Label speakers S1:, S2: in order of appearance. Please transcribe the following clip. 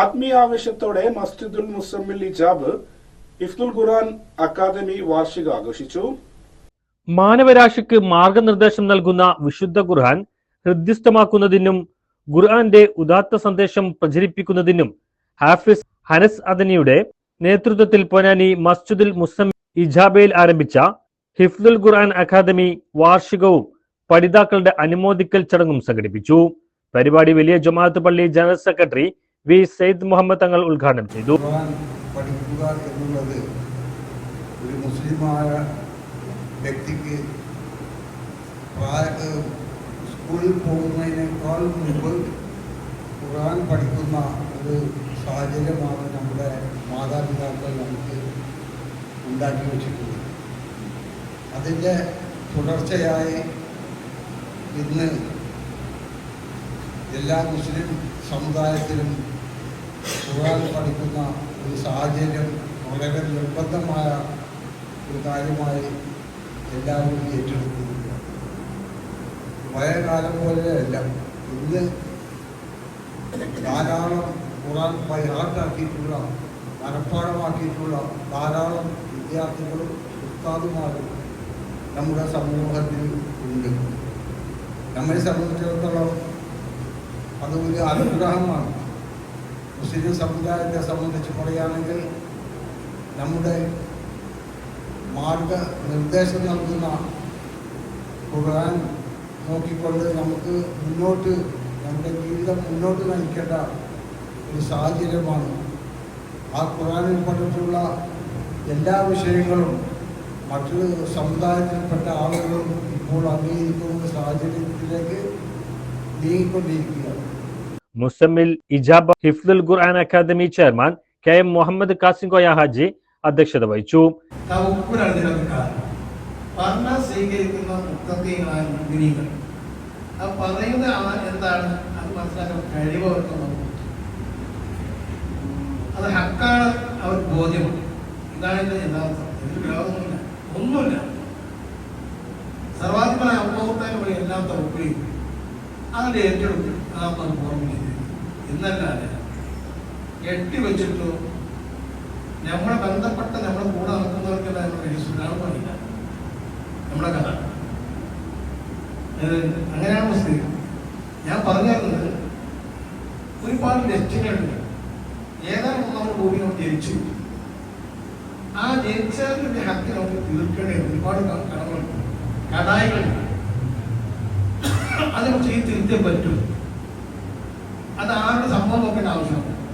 S1: ആത്മീയാവേശത്തോടെ മസ്ജിദുൽ മുസമ്മിൽ ഇജാബ് ഇഫ്തുൽ ഖുറാൻ അക്കാദമി വാർഷിക ആഘോഷിച്ചു.
S2: മാനവരാശിക്ക് മാർഗനിർദ്ദേശം നൽകുന്ന വിശുദ്ധ ഖുർആൻ ഹൃദ്യസ്ഥമാക്കുന്നതിനും ഖുർആന്റെ ഉദാത്ത സന്ദേശം പ്രചരിപ്പിക്കുന്നതിനും ഹാഫിസ് ഹനസ് അദനിയുടെ നേതൃത്വത്തിൽ പൊന്നാനി മസ്ജിദുൽ മുസം ഇജാബയിൽ ആരംഭിച്ച ഹിഫ്ദുൽ ഖുർആൻ അക്കാദമി വാർഷികവും പഠിതാക്കളുടെ അനുമോദിക്കൽ ചടങ്ങും സംഘടിപ്പിച്ചു. പരിപാടി വലിയ ജമാഅത്ത് പള്ളി general secretary V. Syed Muhammad Thangal ഉദ്ഘാടനം ചെയ്തു.
S3: പഠിക്കുക എന്നുള്ളത് ഒരു മുസ്ലിമായ വ്യക്തിക്ക് സ്കൂളിൽ പോകുന്നതിനേക്കാൾ മുമ്പ് ഖുർആൻ പഠിക്കുന്ന ഒരു സാഹചര്യമാണ് നമ്മുടെ മാതാപിതാക്കൾ നമുക്ക് ഉണ്ടാക്കി വെച്ചിട്ടുള്ളത്. അതിന്റെ തുടർച്ചയായി ഇന്ന് എല്ലാ മുസ്ലിം സമുദായത്തിലും ഖുർആൻ പഠിക്കുന്ന ഒരു സാഹചര്യം വളരെ നിർബന്ധമായ ഒരു കാര്യമായി എല്ലാവരും ഏറ്റെടുക്കുന്നുണ്ട് പഴയ കാലം പോലെയല്ല. ഇന്ന് ധാരാളം ഖുർആൻ ബൈഹാർട്ടാക്കിയിട്ടുള്ള മനഃപ്പാടമാക്കിയിട്ടുള്ള ധാരാളം വിദ്യാർത്ഥികളും ഉസ്താദുമാരും നമ്മുടെ സമൂഹത്തിൽ ഉണ്ട്. നമ്മെ സംബന്ധിച്ചിടത്തോളം അത് ഒരു അനുഗ്രഹമാണ്. മുസ്ലിം സമുദായത്തെ സംബന്ധിച്ച് പറയുകയാണെങ്കിൽ നമ്മുടെ മാർഗ നിർദ്ദേശം നൽകുന്ന ഖുർആൻ നോക്കിക്കൊണ്ട് നമുക്ക് മുന്നോട്ട് നമ്മുടെ ജീവിതം മുന്നോട്ട് നയിക്കേണ്ട ഒരു സാഹചര്യമാണ്. ആ ഖുർആനിൽ പെട്ടിട്ടുള്ള എല്ലാ വിഷയങ്ങളും മറ്റു സമുദായത്തിൽപ്പെട്ട ആളുകളും ഇപ്പോൾ അംഗീകരിക്കുന്ന സാഹചര്യത്തിലേക്ക് നീങ്ങിക്കൊണ്ടിരിക്കുകയാണ്.
S2: Muzammil Ijaba Hifzul Quran academy chairman K M Muhammad Kasimkoya Haji അധ്യക്ഷത വഹിച്ചു.
S4: പറഞ്ഞാൽ സ്വീകരിക്കുന്ന പറയുന്ന എന്താണ്? അത് അത് ഹക്കാണ് അവർ ബോധ്യമാണ് ഇതാണ് ഇതിന്റെ യഥാർത്ഥം ഇതിൽ രോഗമൊന്നുമില്ല ഒന്നുമില്ല. സർവാത്മന അള്ളാഹുത്താൻ വഴി എല്ലാം തവക്കുകയും അതിന്റെ ഏറ്റെടുക്കും അതാണ് അത് ഓർമ്മ എന്നല്ലാതെ കെട്ടി വെച്ചിട്ടു നമ്മളെ ബന്ധപ്പെട്ട നമ്മളെ കൂടെ നടക്കുന്നവർക്കെല്ലാം നമ്മുടെ യേശുവിനാണ് പറയില്ല നമ്മുടെ കഥ. അങ്ങനെയാണ് മുസ്ലിം ഞാൻ പറഞ്ഞു തരുന്നത് ഒരുപാട് ലക്ഷ്യങ്ങളുണ്ട് ഏതാണ് നമ്മൾ ഭൂമി നമ്മൾ ജനിച്ചു. ആ ജനിച്ചതിന്റെ ഹക്ക് നമുക്ക് തീർക്കേണ്ടത് ഒരുപാട് കടങ്ങളുണ്ട് കടായികളുണ്ട് അത് നമുക്ക് ചെയ്ത് തിരുത്തേ പറ്റും അത് ആരുടെ സംഭവം നോക്കേണ്ട ആവശ്യം